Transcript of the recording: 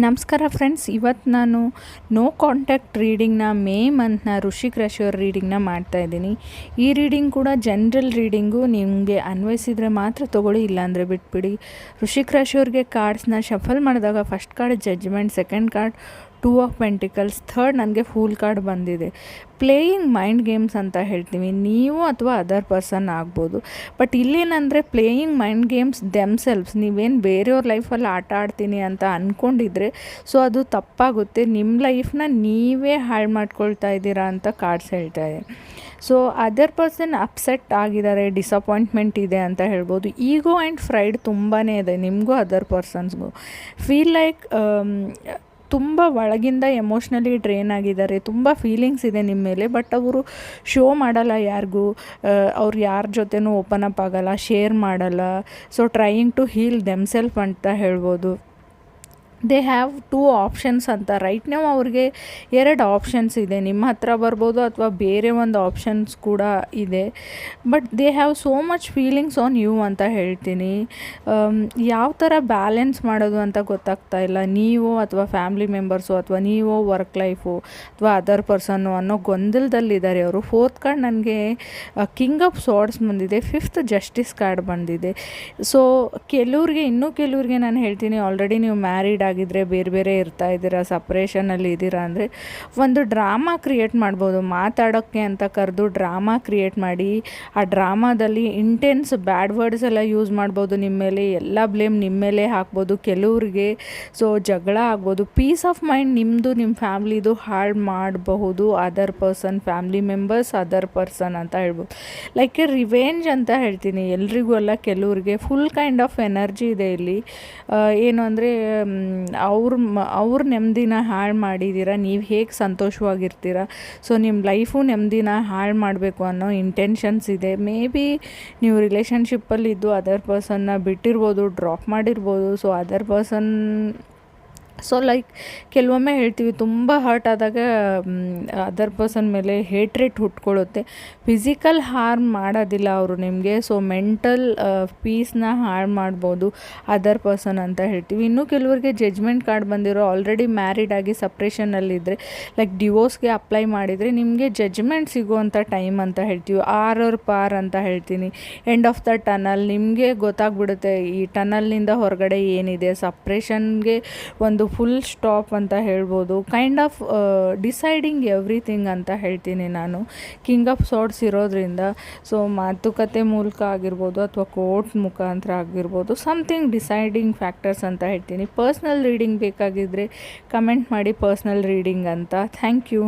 ನಮಸ್ಕಾರ ಫ್ರೆಂಡ್ಸ್ ಇವತ್ತು ನಾನು ನೋ ಕಾಂಟ್ಯಾಕ್ಟ್ ರೀಡಿಂಗ್ನ ಮೇ ಮಂತ್ನ ಋಷಿಕ್ ರಾಶಿಯವ್ರ ರೀಡಿಂಗ್ನ ಮಾಡ್ತಾ ಇದ್ದೀನಿ. ಈ ರೀಡಿಂಗ್ ಕೂಡ ಜನರಲ್ ರೀಡಿಂಗು ನಿಮಗೆ ಅನ್ವಯಿಸಿದರೆ ಮಾತ್ರ ತೊಗೊಳ್ಳಿ, ಇಲ್ಲಾಂದರೆ ಬಿಟ್ಬಿಡಿ. ಋಷಿಕ್ ರಾಶಿಯವ್ರಿಗೆ ಕಾರ್ಡ್ಸ್ನ ಶಫಲ್ ಮಾಡಿದಾಗ first card judgement second card two of pentacles third ನನಗೆ ಫೂಲ್ ಕಾರ್ಡ್ ಬಂದಿದೆ. ಪ್ಲೇಯಿಂಗ್ ಮೈಂಡ್ ಗೇಮ್ಸ್ ಅಂತ ಹೇಳ್ತೀವಿ. ನೀವು ಅಥವಾ ಅದರ್ ಪರ್ಸನ್ ಆಗ್ಬೋದು. ಬಟ್ ಇಲ್ಲೇನಂದರೆ ಪ್ಲೇಯಿಂಗ್ ಮೈಂಡ್ ಗೇಮ್ಸ್ ದೆಮ್ಸೆಲ್ವ್ಸ್ ನೀವೇನು ಬೇರೆಯವ್ರ ಲೈಫಲ್ಲಿ ಆಟ ಆಡ್ತೀನಿ ಅಂತ ಅಂದ್ಕೊಂಡಿದ್ರೆ ಸೊ ಅದು ತಪ್ಪಾಗುತ್ತೆ. ನಿಮ್ಮ ಲೈಫ್ನ ನೀವೇ ಹಾಳು ಮಾಡ್ಕೊಳ್ತಾ ಇದ್ದೀರಾ ಅಂತ ಕಾರ್ಡ್ಸ್ ಹೇಳ್ತಾ ಇದೆ. ಸೊ ಅದರ್ ಪರ್ಸನ್ ಅಪ್ಸೆಟ್ ಆಗಿದ್ದಾರೆ ಡಿಸಪಾಯಿಂಟ್ಮೆಂಟ್ ಇದೆ ಅಂತ ಹೇಳ್ಬೋದು. ಈಗೋ ಆ್ಯಂಡ್ ಫ್ರೈಡ್ ತುಂಬಾ ಇದೆ ನಿಮಗೂ ಅದರ್ ಪರ್ಸನ್ಸ್ಗೂ ಫೀಲ್ ಲೈಕ್ ತುಂಬ ಒಳಗಿಂದ ಎಮೋಷ್ನಲಿ ಡ್ರೈನ್ ಆಗಿದ್ದಾರೆ. ತುಂಬ ಫೀಲಿಂಗ್ಸ್ ಇದೆ ನಿಮ್ಮ ಮೇಲೆ ಬಟ್ ಅವರು ಶೋ ಮಾಡಲ್ಲ ಯಾರಿಗೂ. ಅವ್ರು ಯಾರ ಜೊತೆನೂ ಓಪನ್ ಅಪ್ ಆಗಲ್ಲ ಶೇರ್ ಮಾಡಲ್ಲ. So trying to heal themself ಅಂತ ಹೇಳ್ಬೋದು. ದೇ ಹ್ಯಾವ್ ಟೂ ಆಪ್ಷನ್ಸ್ ಅಂತ. ರೈಟ್ ನಾವು ಅವ್ರಿಗೆ ಎರಡು ಆಪ್ಷನ್ಸ್ ಇದೆ. ನಿಮ್ಮ ಹತ್ರ ಬರ್ಬೋದು ಅಥವಾ ಬೇರೆ ಒಂದು ಆಪ್ಷನ್ಸ್ ಕೂಡ ಇದೆ. But they have so much feelings on you ಅಂತ ಹೇಳ್ತೀನಿ. ಯಾವ ಥರ ಬ್ಯಾಲೆನ್ಸ್ ಮಾಡೋದು ಅಂತ ಗೊತ್ತಾಗ್ತಾ ಇಲ್ಲ. ನೀವು ಅಥವಾ ಫ್ಯಾಮಿಲಿ ಮೆಂಬರ್ಸು ಅಥವಾ ನೀವು ವರ್ಕ್ ಲೈಫು ಅಥವಾ ಅದರ್ ಪರ್ಸನ್ನು ಅನ್ನೋ ಗೊಂದಲದಲ್ಲಿದ್ದಾರೆ ಅವರು. ಫೋರ್ತ್ ಕಾರ್ಡ್ ನನಗೆ ಕಿಂಗ್ ಆಫ್ ಸಾರ್ಡ್ಸ್ ಬಂದಿದೆ. ಫಿಫ್ತ್ ಜಸ್ಟಿಸ್ ಕಾರ್ಡ್ ಬಂದಿದೆ. ಸೊ ಕೆಲವ್ರಿಗೆ, ಇನ್ನೂ ಕೆಲವ್ರಿಗೆ ನಾನು ಹೇಳ್ತೀನಿ ಆಲ್ರೆಡಿ ನೀವು ಮ್ಯಾರಿಡ್ ಆಗಿದ್ದರೆ ಬೇರೆ ಬೇರೆ ಇರ್ತಾ ಇದ್ದೀರಾ ಸಪ್ರೇಷನಲ್ಲಿ ಇದ್ದೀರಾ ಅಂದರೆ ಒಂದು ಡ್ರಾಮಾ ಕ್ರಿಯೇಟ್ ಮಾಡ್ಬೋದು, ಮಾತಾಡೋಕ್ಕೆ ಅಂತ ಕರೆದು ಡ್ರಾಮಾ ಕ್ರಿಯೇಟ್ ಮಾಡಿ, ಆ ಡ್ರಾಮಾದಲ್ಲಿ ಇಂಟೆನ್ಸ್ ಬ್ಯಾಡ್ ವರ್ಡ್ಸ್ ಎಲ್ಲ ಯೂಸ್ ಮಾಡ್ಬೋದು, ನಿಮ್ಮ ಮೇಲೆ ಎಲ್ಲ ಬ್ಲೇಮ್ ನಿಮ್ಮ ಮೇಲೆ ಹಾಕ್ಬೋದು, ಕೆಲವ್ರಿಗೆ ಸೊ ಜಗಳ ಆಗ್ಬೋದು ಪೀಸ್ ಆಫ್ ಮೈಂಡ್ ನಿಮ್ಮದು ನಿಮ್ಮ ಫ್ಯಾಮ್ಲಿದು ಹಾಳು ಮಾಡಬಹುದು other person family members other person ಅಂತ ಹೇಳ್ಬೋದು. ಲೈಕ್ ಎ ರಿವೆಂಜ್ ಅಂತ ಹೇಳ್ತೀನಿ, ಎಲ್ರಿಗೂ ಅಲ್ಲ, ಕೆಲವ್ರಿಗೆ ಫುಲ್ ಕೈಂಡ್ ಆಫ್ ಎನರ್ಜಿ ಇದೆ ಇಲ್ಲಿ. ಏನು ಅಂದರೆ ಅವ್ರ ಅವ್ರ ನೆಮ್ಮದಿನ ಹಾಳು ಮಾಡಿದ್ದೀರ ನೀವು ಹೇಗೆ ಸಂತೋಷವಾಗಿರ್ತೀರ? ಸೊ ನಿಮ್ಮ ಲೈಫು ನೆಮ್ಮದಿನ ಹಾಳು ಮಾಡಬೇಕು ಅನ್ನೋ ಇಂಟೆನ್ಷನ್ಸ್ ಇದೆ. ಮೇ ಬಿ ನೀವು ರಿಲೇಷನ್ಶಿಪ್ಪಲ್ಲಿದ್ದು ಅದರ್ ಪರ್ಸನ್ನ ಬಿಟ್ಟಿರ್ಬೋದು ಡ್ರಾಪ್ ಮಾಡಿರ್ಬೋದು. So other person so like ಕೆಲವೊಮ್ಮೆ ಹೇಳ್ತೀವಿ, ತುಂಬ ಹರ್ಟ್ ಆದಾಗ ಅದರ್ ಪರ್ಸನ್ ಮೇಲೆ ಹೇಟ್ರೇಟ್ ಹುಟ್ಕೊಳ್ಳುತ್ತೆ. ಫಿಸಿಕಲ್ ಹಾರ್ಮ್ ಮಾಡೋದಿಲ್ಲ ಅವರು ನಿಮಗೆ ಸೊ ಮೆಂಟಲ್ ಪೀಸ್ನ ಹಾರ್ಮ್ ಮಾಡ್ಬೋದು ಅದರ್ ಪರ್ಸನ್ ಅಂತ ಹೇಳ್ತೀವಿ. ಇನ್ನೂ ಕೆಲವರಿಗೆ ಜಜ್ಮೆಂಟ್ ಕಾರ್ಡ್ ಬಂದಿರೋ ಆಲ್ರೆಡಿ ಮ್ಯಾರಿಡ್ ಆಗಿ ಸಪ್ರೇಷನಲ್ಲಿದ್ದರೆ ಲೈಕ್ ಡಿವೋರ್ಸ್ಗೆ ಅಪ್ಲೈ ಮಾಡಿದರೆ ನಿಮಗೆ ಜಜ್ಮೆಂಟ್ ಸಿಗುವಂಥ ಟೈಮ್ ಅಂತ ಹೇಳ್ತೀವಿ. ಆರ್ ಆರ್ ಪಾರ್ ಅಂತ ಹೇಳ್ತೀನಿ. ಎಂಡ್ ಆಫ್ ದ ಟನಲ್ ನಿಮಗೆ ಗೊತ್ತಾಗ್ಬಿಡುತ್ತೆ, ಈ ಟನಲ್ನಿಂದ ಹೊರಗಡೆ ಏನಿದೆ? ಸಪ್ರೇಷನ್ಗೆ ಒಂದು ಫುಲ್ ಸ್ಟಾಪ್ ಅಂತ ಹೇಳ್ಬೋದು. ಕೈಂಡ್ ಆಫ್ ಡಿಸೈಡಿಂಗ್ ಎವ್ರಿಥಿಂಗ್ ಅಂತ ಹೇಳ್ತೀನಿ ನಾನು. ಕಿಂಗ್ ಆಫ್ ಸಾರ್ಟ್ಸ್ ಇರೋದ್ರಿಂದ. ಸೊ ಮಾತುಕತೆ ಮೂಲಕ ಆಗಿರ್ಬೋದು ಅಥವಾ ಕೋರ್ಟ್ ಮುಖಾಂತರ ಆಗಿರ್ಬೋದು ಸಮಥಿಂಗ್ ಡಿಸೈಡಿಂಗ್ ಫ್ಯಾಕ್ಟರ್ಸ್ ಅಂತ ಹೇಳ್ತೀನಿ. ಪರ್ಸ್ನಲ್ ರೀಡಿಂಗ್ ಬೇಕಾಗಿದ್ದರೆ ಕಮೆಂಟ್ ಮಾಡಿ ಪರ್ಸ್ನಲ್ ರೀಡಿಂಗ್ ಅಂತ. Thank you